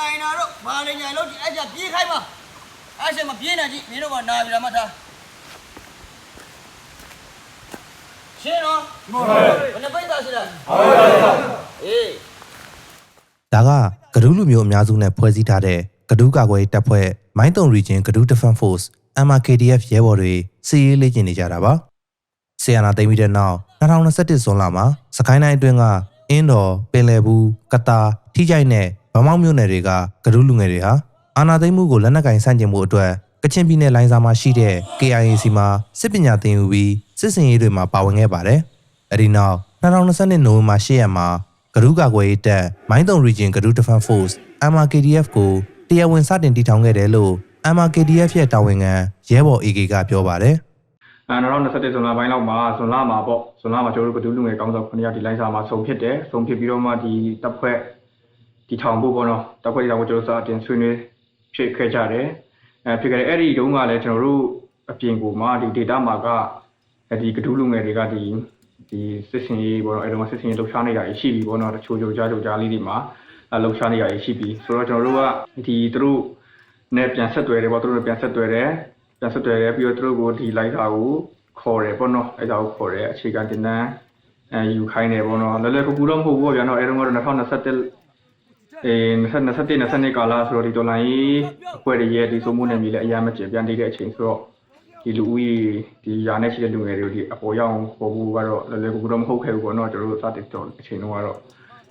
နိုင်တာတော့ဘာနေညာလို့ဒီအဲ့ကြပြေးခိုင်းပါအဲ့ချက်မပြေးနိုင်ကြည့်မင်းတို့ကနာပြီလားမထားရှင်းတော့ဟုတ်ပါဘူးဘယ်နှပိတ်သားရှိလားဟုတ်ပါဘူးအေးဒါကဂဒူးလူမျိုးအများစုနဲ့ဖွဲ့စည်းထားတဲ့ဂဒူးကာကွယ်ရေးတပ်ဖွဲ့မိုင်းတုံ region ဂဒူး defense force MRKDF ရဲဘော်တွေစစ်ရေးလေ့ကျင့်နေကြတာပါဆီယနာသိမ်းပြီးတဲ့နောက်2021ဇွန်လမှာစကိုင်းတိုင်းအတွင်းကအင်းတော်ပင်လယ်ဘူးကတာထိကြိုက်နဲ့ ဗမောက်မြို့နယ်တွေကဂဒူးလူငယ်တွေဟာအာနာသိမ်းမှုကိုလက်နက်ကင်ဆန့်ကျင်မှုအတွက်ကချင်ပြည်နယ်လိုင်းစာမှာရှိတဲ့ KIAC မှာစစ်ပညာသင်ယူပြီးစစ်စင်ရေးတွေမှာပါဝင်ခဲ့ပါတယ်။အဲဒီနောက်2022နိုဝင်ဘာ10ရက်မှာဂရုကာကွယ်ရေးတပ်မိုင်းတုံ region ဂရု defense force MRKDF ကိုတရားဝင်စတင်တည်ထောင်ခဲ့တယ်လို့ MRKDF ရဲ့တာဝန်ခံရဲဘော် AK ကပြောပါတယ်။အဲ2021ဇွန်လပိုင်းလောက်မှာဇွန်လမှာပေါ့ဇွန်လမှာကျွန်တော်တို့ကဒူးလူငယ်ကောင်းဆောင်9ယောက်ဒီလိုင်းစာမှာဆုံဖြစ်တယ်ဆုံဖြစ်ပြီးတော့မှဒီတပ်ဖွဲ့ ဒီထောင်ဖို့ပေါ့နော်တပ်ဖွဲ့ဒီထောင်ဖို့ကျွန်တော်တို့စတင်ဆွေးနွေးဖြစ်ခဲ့ကြတယ်အဲဖြစ်ခဲ့တဲ့အဲ့ဒီတုန်းကလည်းကျွန်တော်တို့အပြင်ကိုမှဒီ data မှာကဒီကဒူးလူငယ်တွေကဒီဒီစစ်စင်ရေးပေါ့နော်အဲ့တော့စစ်စင်ရေးလှုပ်ရှားနေတာရှိပြီပေါ့နော်တချို့ကြိုကြားကြိုကြားလေးတွေမှာလှုပ်ရှားနေတာရှိပြီဆိုတော့ကျွန်တော်တို့ကဒီသူတို့နဲ့ပြန်ဆက်သွယ်တယ်ပေါ့သူတို့ပြန်ဆက်သွယ်တယ်ပြန်ဆက်သွယ်ရဲပြီးတော့သူတို့ကိုဒီလိုက်တာကိုခေါ်တယ်ပေါ့နော်အဲဒါကိုခေါ်တယ်အခြေခံတင်တန်းအဲယူခိုင်းတယ်ပေါ့နော်လည်းလည်းကူကူတော့မဟုတ်ဘူးပေါ့ဗျာနော်အဲတုန်းကတော့2021 အဲ2021 22ကာလဆိုတော့ဒီဒေါ်လာရေးအဖွဲ့တွေရဲ့ဒီစုံမှုနယ်မြေလည်းအများမကျပြန်တည်တဲ့အချိန်ဆိုတော့ဒီလူဦးရေဒီယာနဲ့ရှိတဲ့လူငယ်တွေကိုဒီအပေါ်ရောက်ပေါ်ဘူးကတော့လည်းလည်းကူကူတော့မဟုတ်ခဲ့ဘူးပေါ့နော်ကျွန်တော်တို့စတင်တော့အချိန်တုန်းကတော့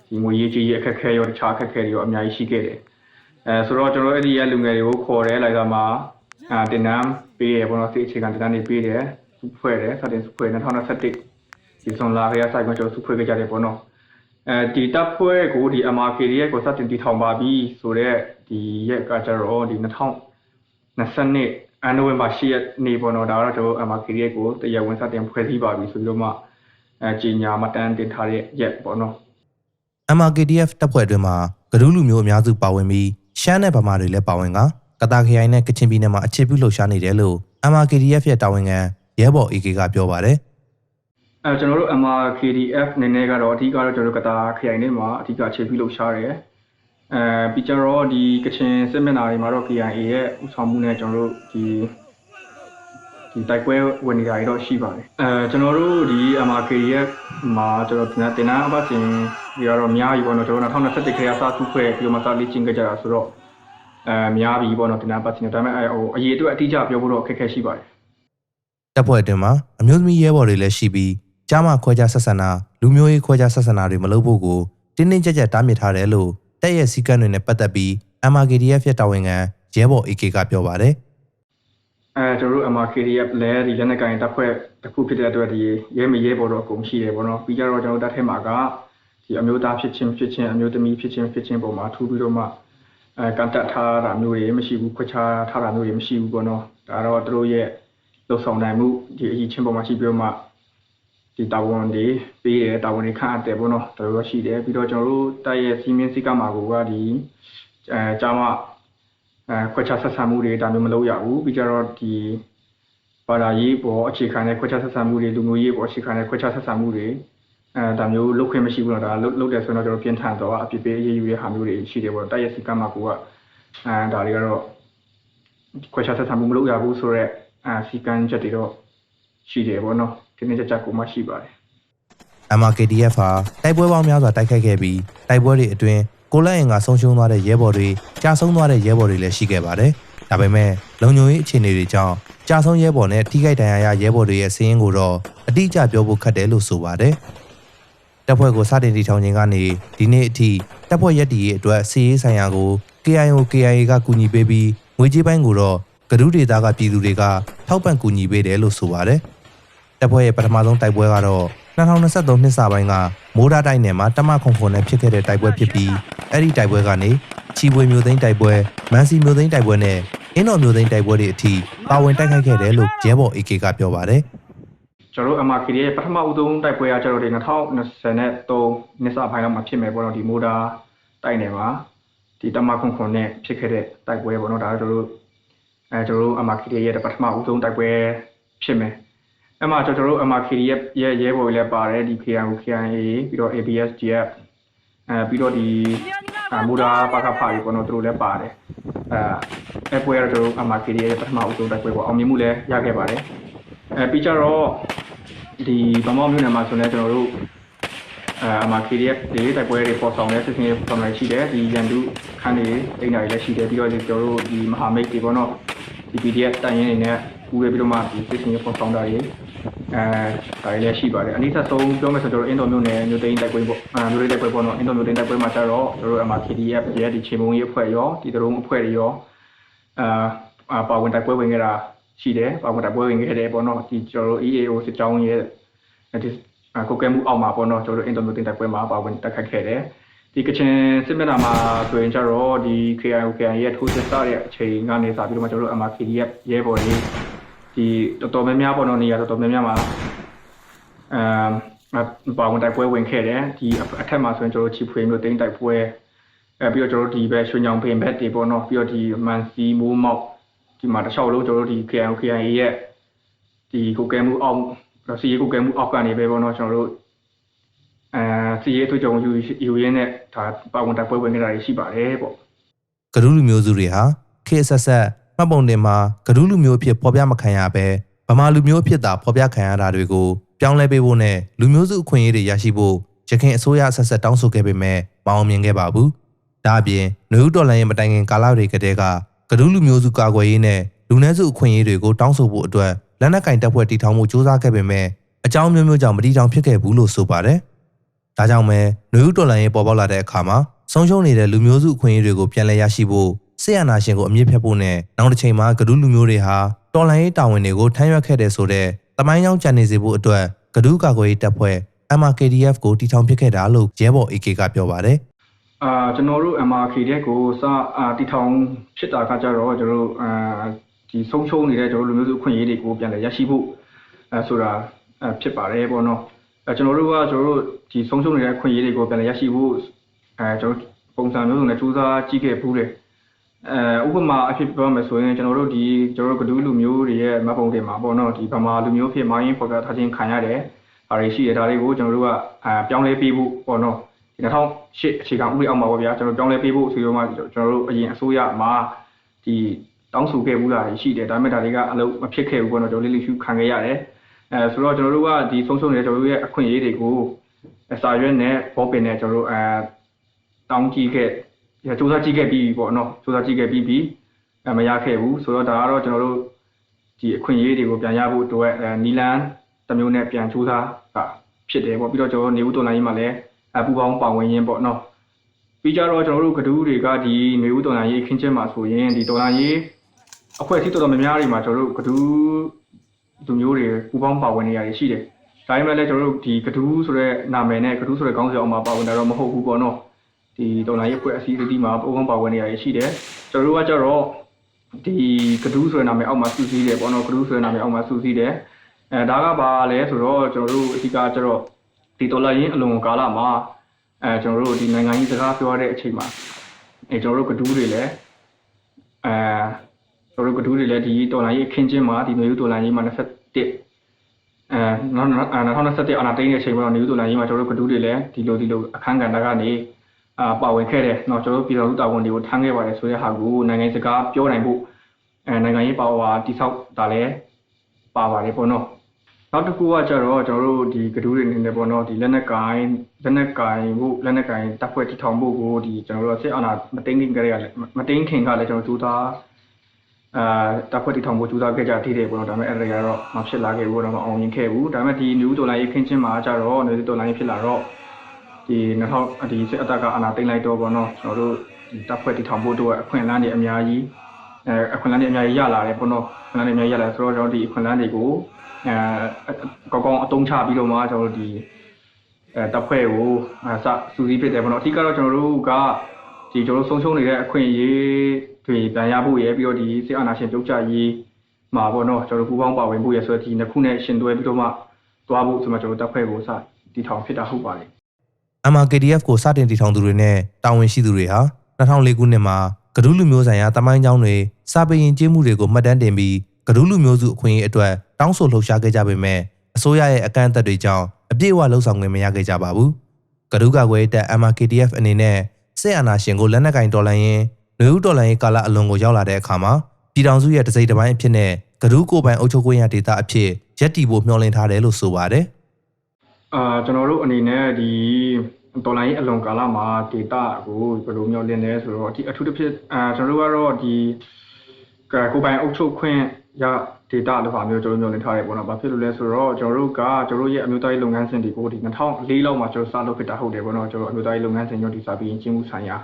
ဒီငွေရေးကြီးရဲ့အခက်အခဲရောတခြားအခက်အခဲတွေရောအများကြီးရှိခဲ့တယ်အဲဆိုတော့ကျွန်တော်အဲ့ဒီရဲ့လူငယ်တွေကိုခေါ်တယ်လိုက်တာမှာအာတင်နန်းပေးရပေါ့နော်စိတ်အခြေခံတင်နန်းတွေပေးတယ်စုဖွဲ့တယ်စတင်စုဖွဲ့2021ဒီဆွန်လာရဆိုင်ကကျွန်တော်စုဖွဲ့ခဲ့ကြတယ်ပေါ့နော် အဲဒီတပ်ဖွဲ့ကိုဒီ MRK ရဲ့ကိုစတင်တည်ထောင်ပါပြီဆိုတော့ဒီရက်ကကြတော့ဒီ2022အန်နိုဝင်ဘာ10ရက်နေ့ပေါ့နော်ဒါကတော့ကျွန်တော် MRK ရဲ့ကိုတရားဝင်စတင်ဖွဲ့စည်းပါပြီဆိုပြီးတော့မှအဲကြီးညာမတန်းတင်ထားတဲ့ရက်ပေါ့နော် MRKDF တပ်ဖွဲ့အတွင်းမှာဂဒူးလူမျိုးအများစုပါဝင်ပြီးရှမ်းနဲ့ဗမာတွေလည်းပါဝင်ကကတာခရိုင်နဲ့ကချင်ပြည်နယ်မှာအခြေပြုလှုပ်ရှားနေတယ်လို့ MRKDF ရဲ့တာဝန်ခံရဲဘော် AK ကပြောပါတယ် အဲကျွန်တော်တို့ MRKDF နည်းနည်းကတော့အဓိကတော့ကျွန်တော်တို့ကတာခရိုင်ထဲမှာအဓိကအခြေပြုလုပ်ရှားတယ်အဲပြီးကြတော့ဒီကချင်စစ်မျက်နှာတွေမှာတော့ KIA ရဲ့ဥဆောင်မှုနဲ့ကျွန်တော်တို့ဒီဒီတိုက်ပွဲဝင်နေတာတွေတော့ရှိပါတယ်အဲကျွန်တော်တို့ဒီ MRKDF မှာကျွန်တော်တင်တင်နာအပတ်စဉ်ဒီကတော့အများကြီးပေါ့နော်ကျွန်တော်2021ခေတ်ကစသူ့ဖွဲ့ပြီးတော့မှစလေ့ကျင့်ကြကြတာဆိုတော့အဲများပြီပေါ့နော်တင်နာအပတ်စဉ်ဒါပေမဲ့အဲဟိုအရေးအတွက်အတိအကျပြောဖို့တော့အခက်အခဲရှိပါတယ်တပ်ဖွဲ့အတွင်းမှာအမျိုးသမီးရဲဘော်တွေလည်းရှိပြီး ကြားမခွဲခြားဆက်ဆံတာလူမျိုးရေးခွဲခြားဆက်ဆံတာတွေမလုပ်ဖို့ကိုတင်းတင်းကြပ်ကြပ်တားမြစ်ထားတယ်လို့တပ်ရဲ့စည်းကမ်းတွေနဲ့ပတ်သက်ပြီး MRKDF ရဲ့တာဝန်ခံရဲဘော် AK ကပြောပါတယ်အဲကျွန်တော်တို့ MRKDF လဲဒီလက်နက်ကင်တပ်ဖွဲ့တစ်ခုဖြစ်တဲ့အတွက်ဒီရဲမရဲပေါ်တော့အကုန်ရှိတယ်ပေါ့နော်ပြီးကြတော့ကျွန်တော်တို့တပ်ထဲမှာကဒီအမျိုးသားဖြစ်ချင်းဖြစ်ချင်းအမျိုးသမီးဖြစ်ချင်းဖြစ်ချင်းပုံမှာထူပြီးတော့မှအဲကန်တက်ထားတာမျိုးတွေမရှိဘူးခွဲခြားထားတာမျိုးတွေမရှိဘူးပေါ့နော်ဒါတော့သူတို့ရဲ့လုံဆောင်နိုင်မှုဒီအရေးချင်းပုံမှာရှိပြီးတော့မှ ဒီတာဝန်တွေပေးတယ်တာဝန်တွေခန့်အပ်တယ်ပေါ့နော်ဒါလိုရှိတယ်ပြီးတော့ကျွန်တော်တို့တပ်ရဲ့စီမင်းစည်းကမ်းမှာကိုကဒီအဲကြားမအဲခွဲခြားဆက်ဆံမှုတွေဒါမျိုးမလုပ်ရဘူးပြီးကြတော့ဒီဘာသာရေးပေါ်အခြေခံတဲ့ခွဲခြားဆက်ဆံမှုတွေလူမျိုးရေးပေါ်အခြေခံတဲ့ခွဲခြားဆက်ဆံမှုတွေအဲဒါမျိုးလုပ်ခွင့်မရှိဘူးတော့ဒါလုပ်လုပ်တယ်ဆိုတော့ကျွန်တော်ပြင်ထန်တော့အပြစ်ပေးအရေးယူရဟာမျိုးတွေရှိတယ်ပေါ့တိုက်ရစီကမှာကိုကအဲဒါတွေကတော့ခွဲခြားဆက်ဆံမှုမလုပ်ရဘူးဆိုတော့အဲစီကံချက်တွေတော့ရှိတယ်ပေါ့နော် ဒီနေ့ချက်ချက်ကိုမှရှိပါတယ် MRKDF ဟာတိုက်ပွဲပေါင်းများစွာတိုက်ခိုက်ခဲ့ပြီးတိုက်ပွဲတွေအတွင်းကိုလက်အင်ကဆုံးရှုံးသွားတဲ့ရဲဘော်တွေကြာဆုံးသွားတဲ့ရဲဘော်တွေလည်းရှိခဲ့ပါတယ်။ဒါပေမဲ့လုံခြုံရေးအခြေအနေတွေကြောင့်ကြာဆုံးရဲဘော်နဲ့ထိခိုက်ဒဏ်ရာရရဲဘော်တွေရဲ့စီးရင်ကိုတော့အတိအကျပြောဖို့ခက်တယ်လို့ဆိုပါတယ်။တပ်ဖွဲ့ကိုစတင်တည်ထောင်ခြင်းကနေဒီနေ့အထိတပ်ဖွဲ့ရက်တီရဲ့အတွက်စီးရေးဆိုင်ရာကို KIO KIA ကကူညီပေးပြီးငွေကြေးပိုင်းကိုတော့ဂရုဒေတာကပြည်သူတွေကထောက်ပံ့ကူညီပေးတယ်လို့ဆိုပါတယ်။ တပ်ဖွဲ့ရဲ့ပထမဆုံးတိုက်ပွဲကတော့2023နှစ်စပိုင်းကမိုးဒါတိုက်နယ်မှာတမခုံခုံနဲ့ဖြစ်ခဲ့တဲ့တိုက်ပွဲဖြစ်ပြီးအဲ့ဒီတိုက်ပွဲကနေချီပွေမျိုးသိန်းတိုက်ပွဲမန်စီမျိုးသိန်းတိုက်ပွဲနဲ့အင်းတော်မျိုးသိန်းတိုက်ပွဲတွေအထိပါဝင်တိုက်ခိုက်ခဲ့တယ်လို့ရဲဘော် AK ကပြောပါတယ်ကျွန်တော်တို့ MRK ရဲ့ပထမဦးဆုံးတိုက်ပွဲကကျွန်တော်တို့2023နှစ်စပိုင်းလောက်မှာဖြစ်မယ်ပေါ့နော်ဒီမိုဒါတိုက်နယ်မှာဒီတမခွန်ခွန်နဲ့ဖြစ်ခဲ့တဲ့တိုက်ပွဲပေါ့နော်ဒါကကျွန်တော်တို့အဲကျွန်တော်တို့ MRK ရဲ့ပထမဦးဆုံးတိုက်ပွဲဖြစ်မယ် အဲ့မှာကျွန်တော်တို့ MRK ရဲ့ရဲ့ရဲဘော်တွေလည်းပါတယ်ဒီ KIO KIA ပြီးတော့ ABSDF အဲပြီးတော့ဒီအာမူဒါပါကဖာကြီးပေါ့နော်သူတို့လည်းပါတယ်အဲအပွဲရတော့အမကီရဲ့ပထမအဦးဆုံးတိုက်ပွဲပေါ့အောင်မြင်မှုလည်းရခဲ့ပါတယ်အဲပြီးကြတော့ဒီဗမောမြို့နယ်မှာဆိုလည်းကျွန်တော်တို့အဲအမကီရဲ့ဒီတိုက်ပွဲတွေပေါ်ဆောင်တဲ့စစ်စင်ရေးပေါ်ဆောင်ရရှိတယ်ဒီရန်သူခန်းတွေအိမ်တွေလည်းရှိတယ်ပြီးတော့ကျွန်တော်တို့ဒီမဟာမိတ်တွေပေါ့နော်ဒီ PDF တိုင်ရင်နေနဲ့ ပူးရပြီးတော့မှဒီစစ်စင်ရေးပေါ်ဆောင်တာတွေအဲဒါတွေလည်းရှိပါတယ်အနည်းဆက်ဆုံးပြောမယ်ဆိုတော့အင်တော်မျိုးနယ်မြို့သိန်းတိုက်ပွဲပေါ့အဲမြို့သိန်းတိုက်ပွဲပေါ့နော်အင်တော်မျိုးသိန်းတိုက်ပွဲမှာကျတော့တို့တို့အမှ KDF ရဲ့ဒီချိန်မုံရေးအဖွဲ့ရောဒီတုံးအဖွဲ့တွေရောအာပါဝင်တိုက်ပွဲဝင်ခဲ့တာရှိတယ်ပါဝင်တိုက်ပွဲဝင်ခဲ့တယ်ပေါ့နော်ဒီကျွန်တော်တို့ EAO စစ်ကြောင်းရဲ့ဒီကိုကဲမှုအောက်မှာပေါ့နော်ကျွန်တော်တို့အင်တော်မျိုးသိန်းတိုက်ပွဲမှာပါဝင်တက်ခတ်ခဲ့တယ်ဒီကချင်စစ်မျက်နှာမှာဆိုရင်ကျတော့ဒီ KIO KIA ရဲ့ထိုးစစ်စတဲ့အချိန်ကနေစပြီးတော့မှကျွန်တော်တို့ MRKDF ရဲဘော်တွေ ဒီတော်တော်များများပေါ့နော်နေရာတော်တော်များများမှာအမ်ပါဝင်တိုက်ပွဲဝင်ခဲ့တယ်ဒီအထက်မှာဆိုရင်ကျွန်တော်တို့ချီဖွေမျိုးတိမ့်တိုက်ပွဲအဲပြီးတော့ကျွန်တော်တို့ဒီဘက်ရွှေညောင်ပင်ဘက်တွေပေါ့နော်ပြီးတော့ဒီမန်စီမိုးမောက်ဒီမှာတစ်လျှောက်လုံးကျွန်တော်တို့ဒီ KIO KIA ရဲ့ဒီကိုကဲမှုအောက်စီရေးကိုကဲမှုအောက်ကနေပဲပေါ့နော်ကျွန်တော်တို့အဲစီရေးအထွေကြုံယူယူရင်းနဲ့ဒါပါဝင်တိုက်ပွဲဝင်ခဲ့တာတွေရှိပါတယ်ပေါ့ကဒူးလူမျိုးစုတွေဟာခေတ်ဆက်ဆက် မှတ်ပုံတင်မှာကဒူးလူမျိုးအဖြစ်ဖော်ပြမခံရဘဲဗမာလူမျိုးအဖြစ်သာဖော်ပြခံရတာတွေကိုပြောင်းလဲပေးဖို့နဲ့လူမျိုးစုအခွင့်အရေးတွေရရှိဖို့ရခိုင်အစိုးရဆက်ဆက်တောင်းဆိုခဲ့ပေမဲ့မအောင်မြင်ခဲ့ပါဘူး။ဒါအပြင်နယူးဒေါ်လာရဲ့မတိုင်ခင်ကာလတွေကတည်းကကဒူးလူမျိုးစုကာကွယ်ရေးနဲ့လူနည်းစုအခွင့်အရေးတွေကိုတောင်းဆိုဖို့အတွက်လက်နက်ကင်တပ်ဖွဲ့တည်ထောင်မှုစ조사ခဲ့ပေမဲ့အကြောင်းမျိုးမျိုးကြောင့်မတည်ထောင်ဖြစ်ခဲ့ဘူးလို့ဆိုပါတယ်။ဒါကြောင့်ပဲနယူးဒေါ်လာရဲ့ပေါ်ပေါက်လာတဲ့အခါမှာဆုံးရှုံးနေတဲ့လူမျိုးစုအခွင့်အရေးတွေကိုပြန်လည်ရရှိဖို့ ဆေးရနာရှင်ကိုအမြင့်ဖြတ်ဖို့နဲ့နောက်တစ်ချိန်မှာကဒူးလူမျိုးတွေဟာတော်လှန်ရေးတာဝန်တွေကိုထမ်းရွက်ခဲ့တဲ့ဆိုတဲ့တမိုင်းကြောင်းကြံနေစေဖို့အတွက်ကဒူးကာကွယ်ရေးတပ်ဖွဲ့ MRKDF ကိုတည်ထောင်ဖြစ်ခဲ့တာလို့ရဲဘော် AK ကပြောပါတယ်အာကျွန်တော်တို့ MRK တဲ့ကိုစအာတီထောင်ဖြစ်တာကကြတော့ကျွန်တော်တို့အာဒီဆုံးရှုံးနေတဲ့ကျွန်တော်တို့လူမျိုးစုအခွင့်အရေးတွေကိုပြန်လည်ရရှိဖို့အဲဆိုတာအဲဖြစ်ပါတယ်ပေါ့နော်အဲကျွန်တော်တို့ကကျွန်တော်တို့ဒီဆုံးရှုံးနေတဲ့အခွင့်အရေးတွေကိုပြန်လည်ရရှိဖို့အဲကျွန်တော်တို့ပုံစံမျိုးစုံနဲ့စူးစမ်းကြည့်ခဲ့ဘူးတယ် အဲဥပမာအဖြစ်ပြောမယ်ဆိုရင်ကျွန်တော်တို့ဒီကျွန်တော်တို့ကဒူးလူမျိုးတွေရဲ့မတ်ပုံတင်မှာပေါ့နော်ဒီဗမာလူမျိုးဖြစ်မိုင်းဖော်ပြထားခြင်းခံရတယ်ဒါတွေရှိရဒါတွေကိုကျွန်တော်တို့ကအဲပြောင်းလဲပေးဖို့ပေါ့နော်ဒီ2008အခြေခံဥပဒေအောက်မှာပေါ့ဗျာကျွန်တော်ပြောင်းလဲပေးဖို့ဆိုတော့မှကျွန်တော်တို့အရင်အစိုးရမှာဒီတောင်းဆိုခဲ့ဘူးလားရှိတယ်ဒါပေမဲ့ဒါတွေကအလုပ်မဖြစ်ခဲ့ဘူးပေါ့နော်ကျွန်တော်လေးလေးရှုခံခဲ့ရတယ်အဲဆိုတော့ကျွန်တော်တို့ကဒီဆုံးရှုံးနေတဲ့ကျွန်တော်တို့ရဲ့အခွင့်အရေးတွေကိုစာရွက်နဲ့ဘောပင်နဲ့ကျွန်တော်တို့အဲတောင်းကြည့်ခဲ့ စူးစမ်းကြည့်ခဲ့ပြီးပြီပေါ့နော်စူးစမ်းကြည့်ခဲ့ပြီးပြီအဲမရခဲ့ဘူးဆိုတော့ဒါကတော့ကျွန်တော်တို့ဒီအခွင့်အရေးတွေကိုပြန်ရဖို့အတွက်အဲနီလန်တစ်မျိုးနဲ့ပြန်စူးစမ်းတာဖြစ်တယ်ပေါ့ပြီးတော့ကျွန်တော်တို့နေဦးတော်လိုင်းကြီးမှာလည်းအပူပေါင်းပါဝင်ရင်းပေါ့နော်ပြီးကြတော့ကျွန်တော်တို့ကဒူးတွေကဒီမေဦးတော်လာရေးခင်းချင်းမှာဆိုရင်ဒီတော်လာရေးအဖွဲ့အစည်းတော်တော်များများတွေမှာကျွန်တော်တို့ကဒူးလူမျိုးတွေပူပေါင်းပါဝင်နေရတယ်ရှိတယ်ဒါပေမဲ့လည်းကျွန်တော်တို့ဒီကဒူးဆိုတဲ့နာမည်နဲ့ကဒူးဆိုတဲ့ခေါင်းစဉ်အောက်မှာပါဝင်တာတော့မဟုတ်ဘူးပေါ့နော် ဒီတော်လာရေးအဖွဲ့အစည်းအသီးမှာပူပေါင်းပါဝင်နေရတယ်ရှိတယ်ကျွန်တော်တို့ကကြတော့ဒီကဒူးဆိုတဲ့နာမည်အောက်မှာစုစည်းတယ်ပေါ့နော်ကဒူးဆိုတဲ့နာမည်အောက်မှာစုစည်းတယ်အဲဒါကပါလဲဆိုတော့ကျွန်တော်တို့အဓိကကျတော့ဒီဒေါ်လာရင်းအလွန်ကာလမှာအဲကျွန်တော်တို့ဒီနိုင်ငံကြီးစကားပြောရတဲ့အချိန်မှာအဲကျွန်တော်တို့ကဒူးတွေလည်းအဲကျွန်တော်တို့ကဒူးတွေလည်းဒီဒေါ်လာရင်းအခင်းချင်းမှာဒီမျိုးဒေါ်လာရင်းမှာ21အဲနောက်2021အာနာတိန်တဲ့အချိန်မှာနေဦးဒေါ်လာရင်းမှာကျွန်တော်တို့ကဒူးတွေလည်းဒီလိုဒီလိုအခန်းကဏ္ဍကနေ အာပါဝင်ခဲ့တယ်เนาะကျွန်တော်တို့ပြည်တော်စုတာဝန်တွေကိုထမ်းခဲ့ပါတယ်ဆိုတဲ့ဟာကိုနိုင်ငံစကားပြောနိုင်ဖို့အဲနိုင်ငံရေးပါဝါတိဆောက်တာလည်းပါပါတယ်ပေါ့နော် နောက်တစ်ခုကကျတော့ကျွန်တော်တို့ဒီကဒူးတွေနေနေပေါ့နော်ဒီလက်နက်ကင်လက်နက်ကင်ဖို့လက်နက်ကင်တပ်ဖွဲ့တီထောင်ဖို့ကိုဒီကျွန်တော်တို့စစ်အာဏာမသိမ်းခင်ကတည်းကလည်းမသိမ်းခင်ကလည်းကျွန်တော်ဒူသားအာတပ်ဖွဲ့တီထောင်ဖို့ကြိုးစားခဲ့ကြသေးတယ်ပေါ့နော်ဒါပေမဲ့အဲ့ဒါတွေကတော့မဖြစ်လာခဲ့ဘူးတော့မအောင်မြင်ခဲ့ဘူးဒါပေမဲ့ဒီနျူးဒေါ်လာရေးခင်းချင်းမှာကျတော့နျူးဒေါ်လာရေးဖြစ်လာတော့ ဒီ2000ဒီစစ်အတက်ကအာဏာသိမ်းလိုက်တော့ပေါ့နော်ကျွန်တော်တို့ဒီတပ်ဖွဲ့တီထောင်ဖို့အတွက်အခွင့်အလမ်းတွေအများကြီးအဲအခွင့်အလမ်းတွေအများကြီးရလာတယ်ပေါ့နော်အခွင့်အလမ်းတွေအများကြီးရလာဆိုတော့ကျွန်တော်ဒီအခွင့်အလမ်းတွေကိုအဲကောင်းကောင်းအတုံးချပြီးတော့မှကျွန်တော်တို့ဒီအဲတပ်ဖွဲ့ကိုအဲစစူးစီးဖြစ်တယ်ပေါ့နော်အဓိကတော့ကျွန်တော်တို့ကဒီကျွန်တော်တို့ဆုံးရှုံးနေတဲ့အခွင့်အရေးတွေပြန်ရဖို့ရယ်ပြီးတော့ဒီစစ်အာဏာရှင်ပြုတ်ကျရေးမှာပေါ့နော်ကျွန်တော်တို့ပူးပေါင်းပါဝင်ဖို့ရယ်ဆိုတော့ဒီနှစ်ခုနဲ့ရှင်တွဲပြီးတော့မှသွားဖို့ဆိုမှကျွန်တော်တို့တပ်ဖွဲ့ကိုစတီထောင်ဖြစ်တာဟုတ်ပါတယ် MRKDF ကိုစတင်တည်ထောင်သူတွေနဲ့တာဝန်ရှိသူတွေဟာ2004ခုနှစ်မှာကဒူးလူမျိုးဆိုင်ရာတမိုင်းကြောင်းတွေစာပေရင်ကျေးမှုတွေကိုမှတ်တမ်းတင်ပြီးကဒူးလူမျိုးစုအခွင့်အရေးအတွက်တောင်းဆိုလှုပ်ရှားခဲ့ကြပေမဲ့အစိုးရရဲ့အကန့်အသတ်တွေကြောင့်အပြည့်အဝလှုပ်ဆောင်ခွင့်မရခဲ့ကြပါဘူး။ကဒူးကာကွယ်တပ် MRKDF အနေနဲ့စစ်အာဏာရှင်ကိုလက်နက်ကင်တော်လှန်ရင်းနှွေဦးတော်လှန်ရေးကာလအလွန်ကိုရောက်လာတဲ့အခါမှာပြည်ထောင်စုရဲ့တစိမ့်တစ်ပိုင်းအဖြစ်နဲ့ကဒူးကိုပိုင်အုပ်ချုပ်ခွင့်ရဒေသအဖြစ်ရက်တီဖို့မျှော်လင့်ထားတယ်လို့ဆိုပါတယ် အာကျွန်တော်တို့အနေနဲ့ဒီတော်လိုင်းအလွန်ကာလမှာဒေတာကိုဘယ်လိုမျိုးလင်းလဲဆိုတော့ဒီအထူးသဖြင့်အာကျွန်တော်တို့ကတော့ဒီကကိုယ်ပိုင်အုပ်ချုပ်ခွင့်ရဒေတာလို့ဟာမျိုးကျွန်တော်မျိုးလင်းထားရပေါ့နော်။ဘာဖြစ်လို့လဲဆိုတော့ကျွန်တော်တို့ကကျွန်တော်တို့ရဲ့အမျိုးသားရေးလုပ်ငန်းစဉ်တွေကိုဒီ2004လောက်မှာကျွန်တော်စလုပ်ဖြစ်တာဟုတ်တယ်ပေါ့နော်။ကျွန်တော်အမျိုးသားရေးလုပ်ငန်းစဉ်ညွှန်တည်စာပြီးရင်ကျင်းမှုဆိုင်ရာ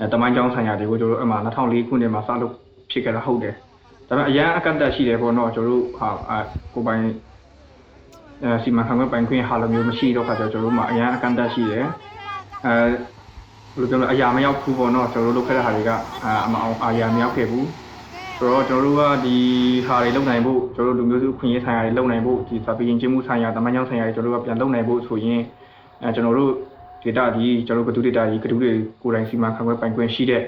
အဲတမိုင်းကြောင်းဆိုင်ရာတွေကိုကျွန်တော်တို့အမှ2004ခုနှစ်မှာစလုပ်ဖြစ်ခဲ့တာဟုတ်တယ်။ဒါပေမဲ့အရန်အကန့်အသတ်ရှိတယ်ပေါ့နော်ကျွန်တော်တို့ဟာအာကိုယ်ပိုင် အဲစီမံခန့်ခွဲပိုင်ခွင့်ဟာလိုမျိုးမရှိတော့ခါကျတော့ကျွန်တော်တို့မှာအရန်အကန့်အသတ်ရှိတယ်အဲဘယ်လိုပြောမလဲအရာမရောက်ဘူးပေါ့နော်ကျွန်တော်တို့လုပ်ခဲ့တဲ့ဟာတွေကအာအမအောင်အာရာမရောက်ခဲ့ဘူးဆိုတော့ကျွန်တော်တို့ကဒီဟာတွေလုပ်နိုင်ဖို့ကျွန်တော်တို့လူမျိုးစုခွင့်ရေးဆိုင်ရာတွေလုပ်နိုင်ဖို့ဒီစာပေရင်ကျင်းမှုဆိုင်ရာတမန်ကြောင်းဆိုင်ရာတွေကျွန်တော်တို့ကပြန်လုပ်နိုင်ဖို့ဆိုရင်အဲကျွန်တော်တို့ data ဒီကျွန်တော်တို့ကတူ data ကြီးကတူတွေကိုယ်တိုင်စီမံခန့်ခွဲပိုင်ခွင့်ရှိတဲ့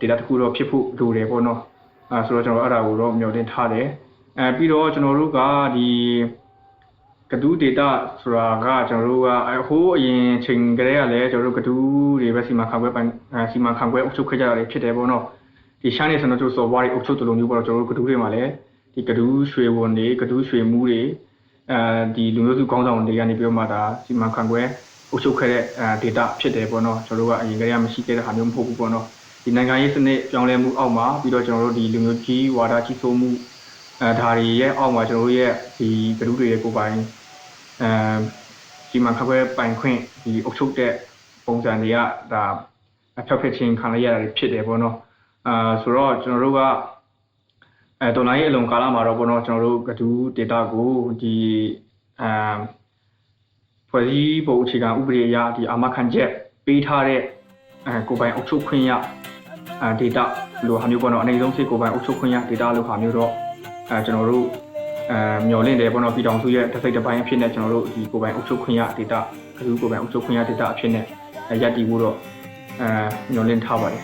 data တစ်ခုတော့ဖြစ်ဖို့လိုတယ်ပေါ့နော်အဲဆိုတော့ကျွန်တော်အဲ့ဒါကိုတော့မျှော်လင့်ထားတယ်အဲပြီးတော့ကျွန်တော်တို့ကဒီ ကဒူး data ဆိုတာကကျွန်တော်တို့ကအဟိုးအရင်ချိန်ကလေးကလည်းကျွန်တော်တို့ကဒူးတွေပဲစီမံခန့်ခွဲပိုင်အဲစီမံခန့်ခွဲအုပ်ချုပ်ခဲ့ကြတာတွေဖြစ်တယ်ပေါ့နော်ဒီရှမ်းနေစနတို့ software တွေအုပ်ချုပ်တလုံးမျိုးပေါ့တော့ကျွန်တော်တို့ကဒူးတွေမှာလည်းဒီကဒူးရွှေဝန်တွေကဒူးရွှေမူးတွေအဲဒီလူမျိုးစုကောင်းဆောင်တွေကနေပြီးတော့မှဒါစီမံခန့်ခွဲအုပ်ချုပ်ခဲ့တဲ့အဲ data ဖြစ်တယ်ပေါ့နော်ကျွန်တော်တို့ကအရင်ကတည်းကမရှိခဲ့တဲ့ဟာမျိုးမဟုတ်ဘူးပေါ့နော်ဒီနိုင်ငံရေးစနစ်ပြောင်းလဲမှုအောက်မှာပြီးတော့ကျွန်တော်တို့ဒီလူမျိုးကြီးဝါဒကြီးစိုးမှုအဲဒါတွေရဲ့အောက်မှာကျွန်တော်တို့ရဲ့ဒီကဒူးတွေရဲ့ကိုယ်ပိုင် အဲဒီမှာခက်ခွဲပိုင်ခွင့်ဒီအုပ်ချုပ်တဲ့ပုံစံတွေကဒါအဖျက်ဖက်ချင်းခံလိုက်ရတာတွေဖြစ်တယ်ပေါ့နော်အာဆိုတော့ကျွန်တော်တို့ကအဲတော်လိုင်းရဲ့အလုံးကာလမှာတော့ပေါ့နော်ကျွန်တော်တို့ကဒူး data ကိုဒီအမ်ဖွဲ့စည်းပုံအခြေခံဥပဒေအရဒီအာမခံချက်ပေးထားတဲ့အဲကိုယ်ပိုင်အုပ်ချုပ်ခွင့်ရအဲ data လို့ဟာမျိုးပေါ့နော်အနေဆုံးစိတ်ကိုယ်ပိုင်အုပ်ချုပ်ခွင့်ရ data လို့ဟာမျိုးတော့အဲကျွန်တော်တို့ အဲမျော်လင့်တယ်ပေါ့နော်ပြည်တော်စုရဲ့တစ်စိတ်တစ်ပိုင်းအဖြစ်နဲ့ကျွန်တော်တို့ဒီကိုယ်ပိုင်အုပ်ချုပ်ခွင့်ရ data ကလူကိုယ်ပိုင်အုပ်ချုပ်ခွင့်ရ data အဖြစ်နဲ့အဲရပ်တည်ဖို့တော့အဲမျှော်လင့်ထားပါတယ်